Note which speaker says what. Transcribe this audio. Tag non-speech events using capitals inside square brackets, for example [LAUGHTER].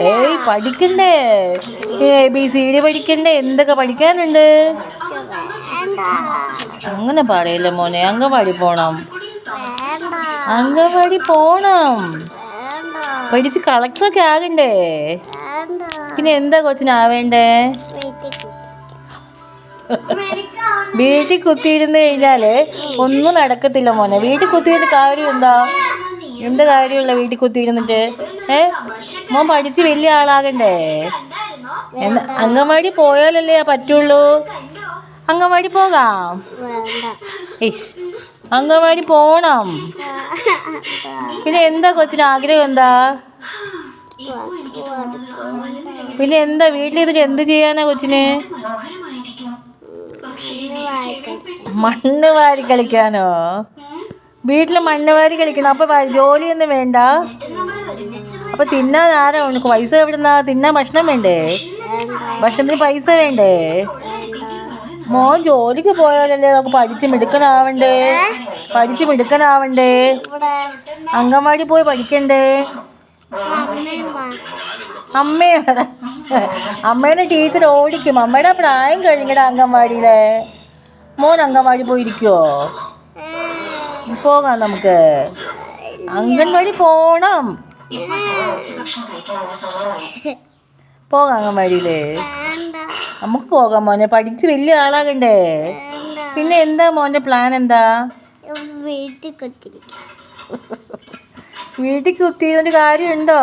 Speaker 1: ഏയ് പഠിക്കണ്ടേ? A B C D പഠിക്കണ്ടേ? എന്തൊക്കെ പഠിക്കാനുണ്ട്? അങ്ങനെ പറയില്ല മോനെ അങ്കവാടി പോണം. അങ്കവാടി പോണം. പഠിച്ച് കളക്ടറൊക്കെ ആകണ്ടേ? പിന്നെ എന്താ കൊച്ചിനാവേണ്ടേ? [LAUGHS]
Speaker 2: വീട്ടിൽ
Speaker 1: കുത്തിയിരുന്ന് കഴിഞ്ഞാൽ ഒന്നും നടക്കത്തില്ല മോനെ. വീട്ടിൽ കുത്തിയിരുന്ന കാര്യം എന്താ? എന്ത് കാര്യമുള്ള വീട്ടിൽ കുത്തിയിരുന്നിട്ട്? ഏ? മോൻ പഠിച്ച് വലിയ ആളാകണ്ടേ? എന്ന അംഗൻവാടി പോയാലല്ലേ പറ്റുള്ളൂ? അംഗൻവാടി പോകാം. ഇഷ് പോണം. പിന്നെ എന്താ കൊച്ചിന് ആഗ്രഹം എന്താ? പിന്നെ എന്താ വീട്ടിലിരുന്നിട്ട് എന്ത് ചെയ്യാനാ കൊച്ചിന്? മണ്ണ് വാരി കളിക്കാനോ? വീട്ടിൽ മണ്ണ് വാരി കളിക്കണം അപ്പൊ ജോലി ജോലിയൊന്നും വേണ്ട? അപ്പൊ തിന്നാൻ ആരാ? ഉണക്ക് പൈസ എവിടുന്നാ? തിന്നാൻ ഭക്ഷണം വേണ്ടേ? ഭക്ഷണത്തിന് പൈസ വേണ്ടേ? മോൻ ജോലിക്ക് പോയാലല്ലേ നമുക്ക് പഠിച്ച് മിടുക്കനാവണ്ടേ? പഠിച്ച് മിടുക്കനാവണ്ടേ? അംഗൻവാടി പോയി പഠിക്കണ്ടേ? അമ്മയെ അമ്മേനെ ടീച്ചർ ഓടിക്കും. അമ്മയുടെ പ്രായം കഴിഞ്ഞിട അംഗൻവാടിയിലെ? മോൻ അംഗൻവാടി പോയിരിക്കുവോ? പോകാം നമുക്ക്. അംഗൻവാടി പോണം. പോകാം അംഗൻവാടിയിലേ. നമുക്ക് പോകാം മോനെ. പഠിച്ച് വലിയ ആളാകണ്ടേ. പിന്നെ എന്താ മോന്റെ പ്ലാൻ എന്താ?
Speaker 2: വീട്ടിൽ കുത്തിരിക്കാം.
Speaker 1: വീട്ടിൽ കുത്തിയതിന് കാര്യമുണ്ടോ?